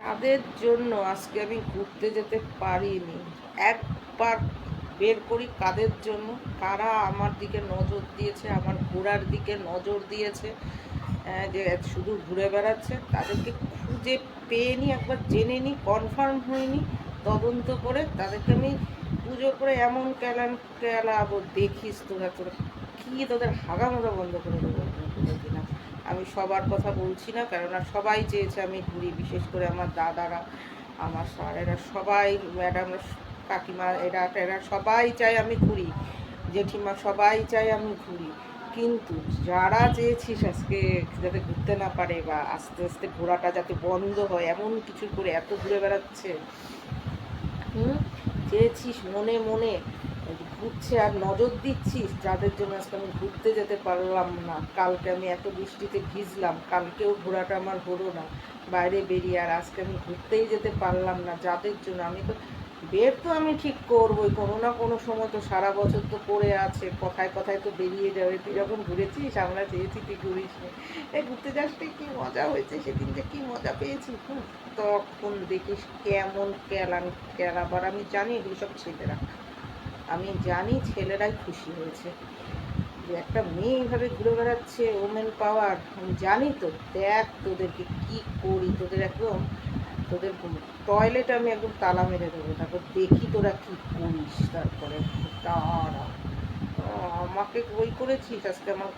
তাদের জন্য আজকে আমি ঘুরতে যেতে পারিনি। একবার বের করি কাদের জন্য? কারা আমার দিকে নজর দিয়েছে, আমার ঘোরার দিকে নজর দিয়েছে? যে শুধু ঘুরে বেড়াচ্ছে, তাদেরকে খুঁজে পেয়ে নি একবার জেনে নি কনফার্ম হয়নি তদন্ত করে তাদেরকে আমি পুজো করে এমন কেলান কেলাবো দেখিস তোরা তোরা কী তোদের হাগামোগা বন্ধ করে দেবো? আমি সবার কথা বলছি না, কেননা সবাই চেয়েছে আমি ঘুরি, বিশেষ করে আমার দাদারা, আমার স্যার এরা সবাই ম্যাডামরা কাকিমা, এরা এরা সবাই চায় আমি ঘুরি, জেঠিমা সবাই চায় আমি ঘুরি। কিন্তু যারা চেয়েছিস আজকে যাতে ঘুরতে না পারে বা আস্তে আস্তে ঘোরাটা যাতে বন্ধ হয়, এমন কিছু করে এত ঘুরে বেড়াচ্ছে। হুম? চেয়েছিস মনে মনে। ঘুরছে আর নজর দিচ্ছিস যাদের জন্য আজকে আমি ঘুরতে যেতে পারলাম না। কালকে আমি এত বৃষ্টিতে ভিজলাম, কালকেও ঘোরাটা আমার হলো না। বাইরে বেরিয়ে আর আজকে আমি ঘুরতেই যেতে পারলাম না যাদের জন্য। আমি তো, বের তো আমি ঠিক করবোই, কোনো না কোনো সময় তো সারা বছর তো পড়ে আছে, কথায় কথায় তো বেরিয়ে যাবে। তুই যখন ঘুরেছিস, আমরা চেয়েছি তুই ঘুরিস। এই ঘুরতে যাসতে কি মজা হয়েছে সেদিন যে কি মজা পেয়েছি? তখন দেখিস কেমন কেলান কেলাবার। আমি জানি এগুলো সব ছেলেরা। আমি জানি ছেলেরাই খুশি হয়েছে। যে একটা মেয়ে এইভাবে ঘুরে বেড়াচ্ছে ওমেন পাওয়ার আমি জানি তো। দেখ তোদেরকে কি করি, তোদের একদম, তোদের টয়লেট আমি একদম তালা মেরে দেবো। তারপর দেখি তোরা কি করিস তারপরে। দাঁড়া। আমাকে ওই করেছিস আজকে আমার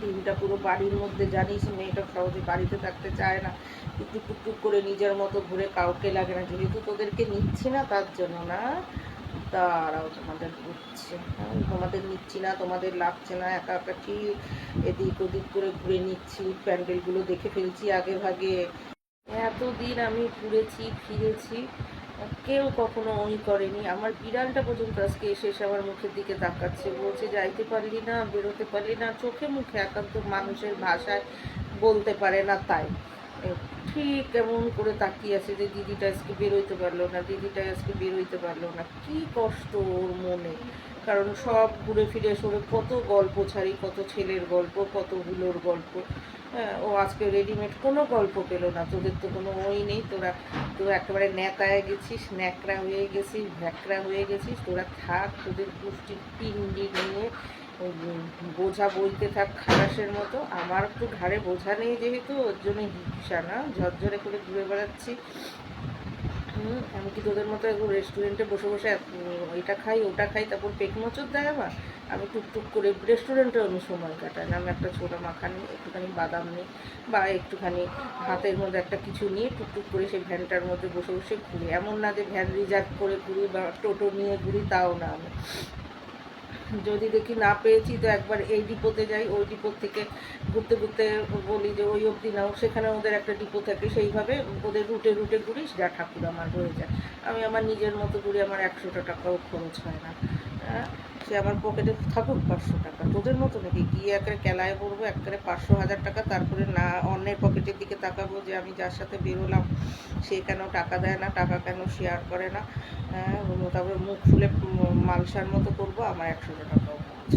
দিনটা পুরো বাড়ির মধ্যে, জানিস মেয়েটা সহজে বাড়িতে থাকতে চায় না। টুকটুক টুকটুক করে নিজের মতো ঘুরে কাউকে লাগে না। যেহেতু তোদেরকে নিচ্ছি না, তার জন্য না। দাঁড়াও তোমাদের বুঝছে হ্যাঁ, তোমাদের নিচ্ছি না তোমাদের লাগছে না একা একা ঠিক এদিক ওদিক করে ঘুরে নিচ্ছি প্যান্ডেলগুলো দেখে ফেলছি আগে ভাগে। এতদিন আমি ঘুরেছি ফিরেছি কেউ কখনো ওই করেনি। আমার বিড়ালটা পর্যন্ত আজকে এসে এসে আমার মুখের দিকে তাকাচ্ছে। বলছে যাইতে পারলি না বেরোতে পারলি না। চোখে মুখে একান্ত মানুষের ভাষায় বলতে পারে না তাই। ঠিক কেমন করে তাকিয়ে আছে যে দিদিটা আজকে বেরোইতে পারল না, দিদিটা আজকে বেরোইতে পারল না। কি কষ্ট ওর মনে। কারণ সব ঘুরে ফিরে সরে কত গল্প ছাড়ি, কত ছেলের গল্প, কত হুলোর গল্প। হ্যাঁ ও আজকে রেডিমেড কোনো গল্প পেল না। তোদের তো কোনো ওই নেই। তোরা তো একেবারে ন্যাকায় গেছিস, ন্যাকড়া হয়ে গেছিস ভ্যাকড়া হয়ে গেছিস। তোরা থাক, তোদের পুষ্টির পিন্ডি নিয়ে বোঝা বইতে থাক খালাসের মতো। আমার একটু ঘাড়ে বোঝা নেই যেহেতু, ওর জন্য হিংসা না ঝরঝরে করে ঘুরে বেড়াচ্ছি। আমি কি তোদের মতো রেস্টুরেন্টে বসে বসে এটা খাই, ওটা খাই, তারপর পেট মোচর দেয় আমার আমি টুকটুক করে রেস্টুরেন্টেও আমি সময় কাটাই না আমি একটা ছোটো মাখানি, একটুখানি বাদাম নিই বা একটুখানি হাতের মধ্যে একটা কিছু নিয়ে টুকটুক করে সেই ভ্যানটার মধ্যে বসে বসে ঘুরি। এমন না যে ভ্যান রিজার্ভ করে ঘুরি বা টোটো নিয়ে ঘুরি, তাও না আমি। যদি দেখি না পেয়েছি, তো একবার এই ডিপোতে যাই, ওই ডিপো থেকে ঘুরতে ঘুরতে বলি যে ওই অবধি নাও। সেখানে ওদের একটা ডিপো থাকে, সেইভাবে ওদের রুটে রুটে ঘুরি যা ঠাকুর আমার হয়ে যায়। আমি আমার নিজের মতো ঘুরি আমার একশোটা টাকাও খরচ হয় না। সে আমার পকেটে থাকুক পাঁচশো টাকা। তোদের মতো নাকি? গিয়ে একেবারে কেলায় পড়ব, একেবারে পাঁচশো হাজার টাকা, তারপরে না, অন্যের পকেটের দিকে তাকাবো যে আমি যার সাথে বেরোলাম, সে কেন টাকা দেয় না, টাকা কেন শেয়ার করে না। হ্যাঁ, তারপরে মুখ ফুলে মালসার মতো করব আমার একশোটা টাকাও খরচ।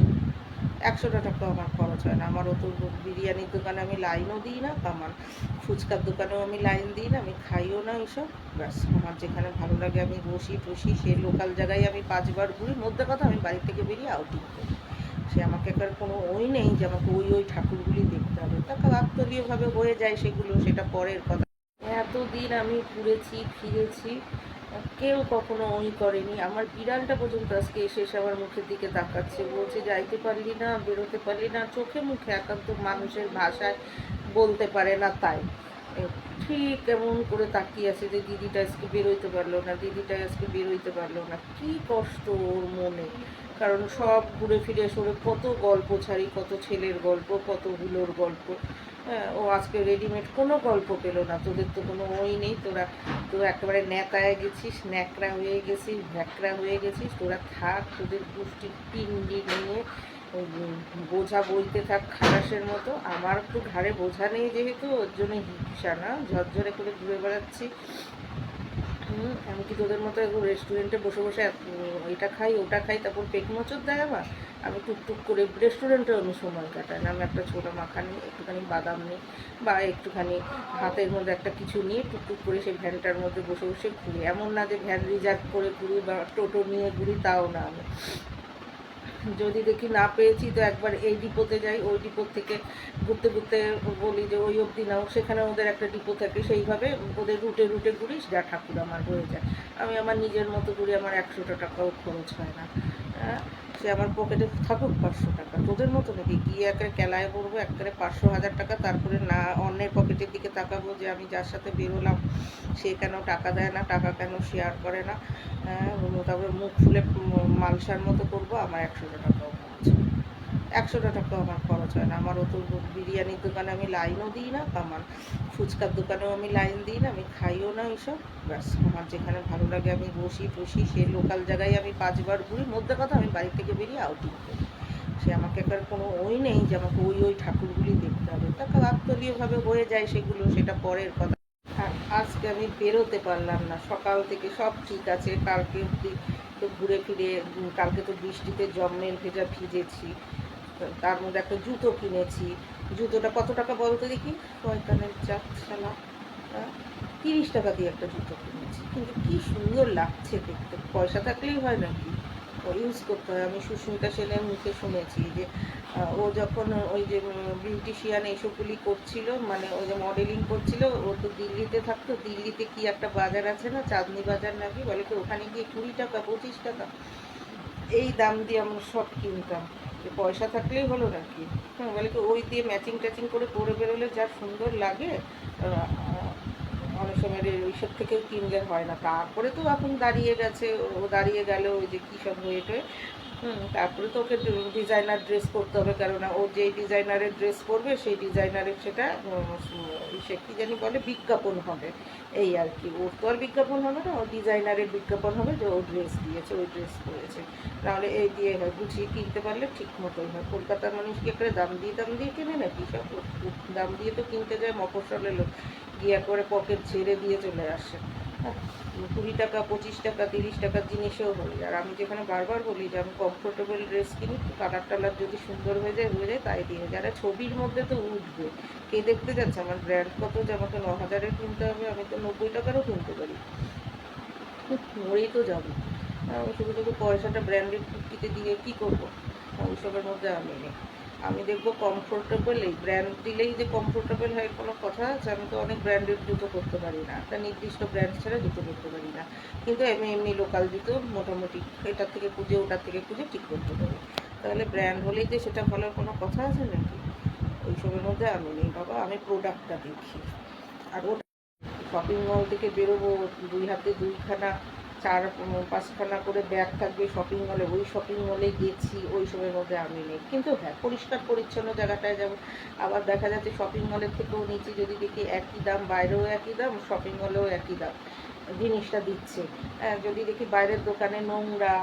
একশোটা টাকাও আমার খরচ হয় না। আমার অত বিরিয়ানির দোকানে আমি লাইনও দিই না আমার ফুচকার দোকানেও আমি লাইন দিই না আমি খাইও না এইসব। ব্যাস আমার যেখানে ভালো লাগে আমি বসি টসি সে লোকাল জায়গায় আমি পাঁচবার ঘুরি। মধ্যে কথা আমি বাড়ি থেকে বেরিয়ে আউটিং করি। সে আমাকে একার কোনো ওই নেই যে আমাকে ওই ওই ঠাকুরগুলি দেখতে হবে। তা কাকতলীয়ভাবে হয়ে যায় সেগুলো সেটা পরের কথা। এতদিন আমি ঘুরেছি, ফিরেছি কেউ কখনো ওই করেনি। আমার বিড়ালটা পর্যন্ত আজকে এসে এসে আমার মুখের দিকে তাকাচ্ছে। বলছে, যাইতে পারলি না, বেরোতে পারলি না, চোখে মুখে একান্ত মানুষের ভাষায় বলতে পারে না তাই। ঠিক এমন করে তাকিয়ে আছে যে দিদিটা আজকে বেরোইতে পারল না, দিদিটা আজকে বেরোইতে পারল না। কি কষ্ট ওর মনে। কারণ সব ঘুরে ফিরে সরে কত গল্প ছাড়ি, কত ছেলের গল্প, কত হুলোর গল্প। হ্যাঁ, ও আজকে রেডিমেড কোনো গল্প পেল না। তোদের তো কোনো ওই নেই তোরা তো একেবারে ন্যাকায় গেছিস ন্যাকড়া হয়ে গেছিস ভ্যাকড়া হয়ে গেছিস। তোরা থাক তোদের পুষ্টির পিন্ডি নিয়ে বোঝা বইতে থাক খালাসের মতো। আমার একটু ঘাড়ে বোঝা নেই যেহেতু ওর জন্য হিংসা না। ঝরঝরে করে ঘুরে বেড়াচ্ছি। হুম, আমি কি তোদের মতো রেস্টুরেন্টে বসে বসে এটা খাই ওটা খাই তারপর পেট মোচর দেয় আমার আমি টুকটুক করে রেস্টুরেন্টে আমি সময় কাটাই না। আমি একটা ছোটো মাখা নিই একটুখানি বাদাম নিই বা একটুখানি হাতের মধ্যে একটা কিছু নিয়ে টুকটুক করে সেই ভ্যানটার মধ্যে বসে বসে ঘুরি। এমন না যে ভ্যান রিজার্ভ করে ঘুরি বা টোটো নিয়ে ঘুরি তাও না আমি। যদি দেখি না পেয়েছি তো একবার এই ডিপোতে যাই। ওই ডিপো থেকে ঘুরতে ঘুরতে বলি যে ওই অবধি নাও। সেখানে ওদের একটা ডিপো থাকে সেইভাবে ওদের রুটে রুটে ঘুরি যা ঠাকুর আমার হয়ে যায়। আমি আমার নিজের মতো ঘুরি আমার একশোটা টাকাও খরচ হয় না। হ্যাঁ, সে আমার পকেটে থাকুক পাঁচশো টাকা। তোদের মতো নাকি? গিয়ে একেবারে কেলায় পড়ব একেবারে পাঁচশো হাজার টাকা তারপরে না অন্যের পকেটের দিকে তাকাবো যে আমি যার সাথে বেরোলাম সে কেন টাকা দেয় না টাকা কেন শেয়ার করে না? তারপরে মুখ ফুলে মালসার মতো করব, আমার একশোটা টাকাও খরচ হয়। একশোটা টাকাও আমার খরচ হয় না। আমার অত বিরিয়ানির দোকানে আমি লাইনও দিই না আমার ফুচকার দোকানেও আমি লাইন দিই না, আমি খাইও না এইসব। ব্যাস, আমার যেখানে ভালো লাগে আমি বসি বসি সে লোকাল জায়গায় আমি পাঁচবার ঘুরি। মধ্যে কথা, আমি বাড়ি থেকে বেরিয়ে আউটিং করি। সে আমাকে একবার কোনো ওই নেই যে আমাকে ওই ওই ঠাকুরগুলি দেখতে হবে। তা কাকতলীয়ভাবে হয়ে যায় সেগুলো, সেটা পরের কথা। আজকে আমি বেরোতে পারলাম না। সকাল থেকে সব ঠিক আছে। কালকে তো ঘুরে ফিরে কালকে তো বৃষ্টিতে জম্মের ভেজা ভিজেছি। তার মধ্যে একটা জুতো কিনেছি। জুতোটা কত টাকা বলতে দেখি? শয়তানের চাপ শালা হ্যাঁ? তিরিশ টাকা দিয়ে একটা জুতো কিনেছি। কিন্তু কি সুন্দর লাগছে দেখতে। পয়সা থাকলেই হয় নাকি? ইউজ করতে হয়। আমি সুস্মিতা সেনের মুখে শুনেছি যে ও যখন ওই যে বিউটিশিয়ান এইসবগুলি করছিল মানে ওই যে মডেলিং করছিল, ও তো দিল্লিতে থাকতো, দিল্লিতে কি একটা বাজার আছে না, চাঁদনি বাজার নাকি বলে কি, ওখানে গিয়ে কুড়ি টাকা, পঁচিশ টাকা, এই দাম দিয়ে আমরা সব কিনতাম। পয়সা থাকলেই হলো নাকি? হ্যাঁ বলে কি, ওই দিয়ে ম্যাচিং ট্যাচিং করে পরে বেরোলে যা সুন্দর লাগে সময় ওইসব থেকেও কিনলে হয় না। তারপরে তো এখন দাঁড়িয়ে গেছে, ও দাঁড়িয়ে গেল ওই যে কী সব হয়ে হয়ে হুম, তারপরে তো ওকে ডিজাইনার ড্রেস করতে হবে, কেননা ও যেই ডিজাইনারের ড্রেস পরবে, সেই ডিজাইনারের সেটা সে কী জানি বলে, বিজ্ঞাপন হবে। এই আর কি, ওর তো আর বিজ্ঞাপন হবে না, ও ডিজাইনারের বিজ্ঞাপন হবে যে ও ড্রেস দিয়েছে, ওই ড্রেস পরেছে। নাহলে এই দিয়ে হয়, গুছিয়ে কিনতে পারলে ঠিক মতোই হয়। কলকাতার মানুষ কি একটা দাম দিয়ে দাম দিয়ে কেনে নাকি সব? দাম দিয়ে তো কিনতে যায়, মফস্বলের লোক। গিয়ে করে পকেট ছেড়ে দিয়ে চলে আসে। কুড়ি টাকা, পঁচিশ টাকা, তিরিশ টাকার জিনিসও হই আর আমি যেখানে বারবার বলি যে আমি কমফোর্টেবল ড্রেস কিনি কালার টালার যদি সুন্দর হয়ে যায় হয়ে যায়, তাই দিয়ে। যারা ছবির মধ্যে তো উঠবে, কে দেখতে যাচ্ছে? আমার ব্র্যান্ড কত যে আমাকে ন হাজারের কিনতে হবে, আমি তো নব্বই টাকারও কিনতে পারি। মরেই তো যাব। শুধু শুধু পয়সাটা ব্র্যান্ডেড কুর্তিতে দিয়ে কী করব? ওইসবের মধ্যে আমি নেই। আমি দেখব কমফোর্টেবল এই ব্র্যান্ড দিলেই যে কমফোর্টেবল হয় কোনো কথা আছে আমি তো অনেক ব্র্যান্ডেড জুতো করতে পারি না। একটা নির্দিষ্ট ব্র্যান্ড ছাড়া জুতো করতে পারি না। কিন্তু আমি এমনি লোকাল জুতো মোটামুটি এটার থেকে খুঁজে, ওটার থেকে খুঁজে ঠিক করতে পারি। তাহলে ব্র্যান্ড হলেই যে সেটা ভালো কোনো কথা আছে নাকি? ওইসবের মধ্যে আমি নেই বাবা, আমি প্রোডাক্টটা দেখি। আর ওটা শপিং মল থেকে বেরোবো, দুই হাতে দুইখানা চার পাঁচখানা করে ব্যাগ থাকবে শপিং মলে ওই শপিং মলে গেছি, ওই সবের মধ্যে আমি নেই। কিন্তু হ্যাঁ পরিষ্কার পরিচ্ছন্ন জায়গাটায় যাব আবার দেখা যাচ্ছে শপিং মলের থেকেও নিচে যদি দেখি একই দাম, বাইরেও একই দাম শপিং মলেও একই দাম জিনিসটা দিচ্ছে। হ্যাঁ যদি দেখি বাইরের দোকানে নোংরা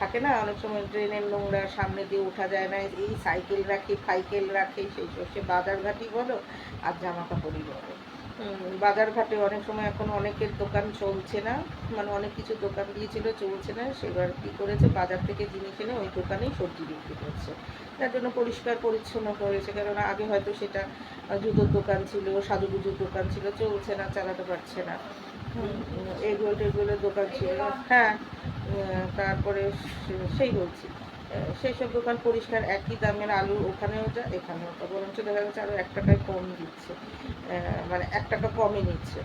থাকে না, অনেক সময় ড্রেনের নোংরা, সামনে দিয়ে ওঠা যায় না, এই সাইকেল রাখে ফাইকেল রাখে, সেই সব সে বাজারঘাটই বলো, আর জামা কাপড়ই বলো। বাজারঘাটে অনেক সময় এখন অনেকের দোকান চলছে না মানে অনেক কিছু দোকান দিয়েছিল, চলছে না, সেবার কী করেছে, বাজার থেকে জিনিস এনে ওই দোকানেই সবজি বিক্রি করছে। তার জন্য পরিষ্কার পরিচ্ছন্ন করেছে, কেননা আগে হয়তো সেটা জুতোর দোকান ছিল, সাজুগুজুর দোকান ছিল, চলছে না, চালাতে পারছে না। এগুলো টেগুলোর দোকান ছিল হ্যাঁ তারপরে সেই বলছি। সেই সব দোকান পরিষ্কার, একই দামের আলু ওখানেও যা, এখানেও তা। বরঞ্চ দেখা যাচ্ছে আরও এক টাকায় কম দিচ্ছে। মানে এক টাকা কমই নিচ্ছে।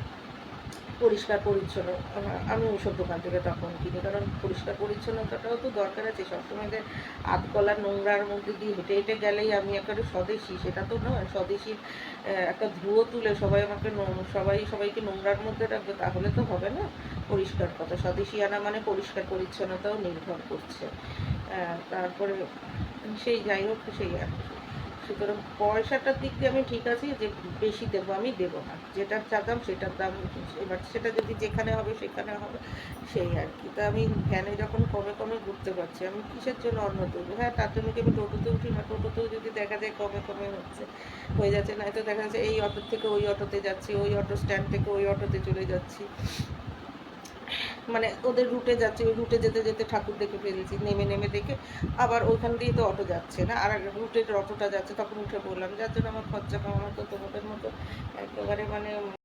পরিষ্কার পরিচ্ছন্ন। আমি ওইসব দোকান থেকে তখন কিনি, কারণ পরিষ্কার পরিচ্ছন্নতাটাও তো দরকার আছে। সবসময় যে আধকলা নোংরার মধ্যে দিয়ে হেঁটে হেঁটে গেলেই আমি একেবারে স্বদেশি, সেটা তো নয়। স্বদেশির একটা ধুয়ো তুলে সবাই আমাকে সবাই সবাইকে নোংরার মধ্যে রাখবে, তাহলে তো হবে না পরিষ্কার কথা। স্বদেশি আনা মানে পরিষ্কার পরিচ্ছন্নতাও নির্ভর করছে। তারপরে সেই যাই হোক, সেই আর সুতরাং পয়সাটার দিক দিয়ে আমি ঠিক আছি যে বেশি দেবো আমি দেবো না। যেটার চা দাম সেটার দাম এবার সেটা যদি যেখানে হবে, সেখানে হবে, সেই আর কি। তা আমি ভ্যানে যখন কমে কমে ঘুরতে পারছি, আমি কিসের জন্য অন্য তুলবো? হ্যাঁ তার জন্য কি আমি টোটোতে উঠি না? টোটোতেও যদি দেখা যায় কমে কমে হচ্ছে, হয়ে যাচ্ছে, নয়তো দেখা যাচ্ছে এই অটো থেকে ওই অটোতে যাচ্ছি, ওই অটো স্ট্যান্ড থেকে ওই অটোতে চলে যাচ্ছি। মানে ওদের রুটে যাচ্ছে, ওই রুটে যেতে যেতে ঠাকুর দেখে ফেলেছি, নেমে নেমে দেখে আবার ওইখান দিয়ে তো অটো যাচ্ছে না। আর রুটের অটোটা যাচ্ছে, তখন উঠে বললাম, যার জন্য আমার খরচা কমানো তো তোমাদের মতো একেবারে মানে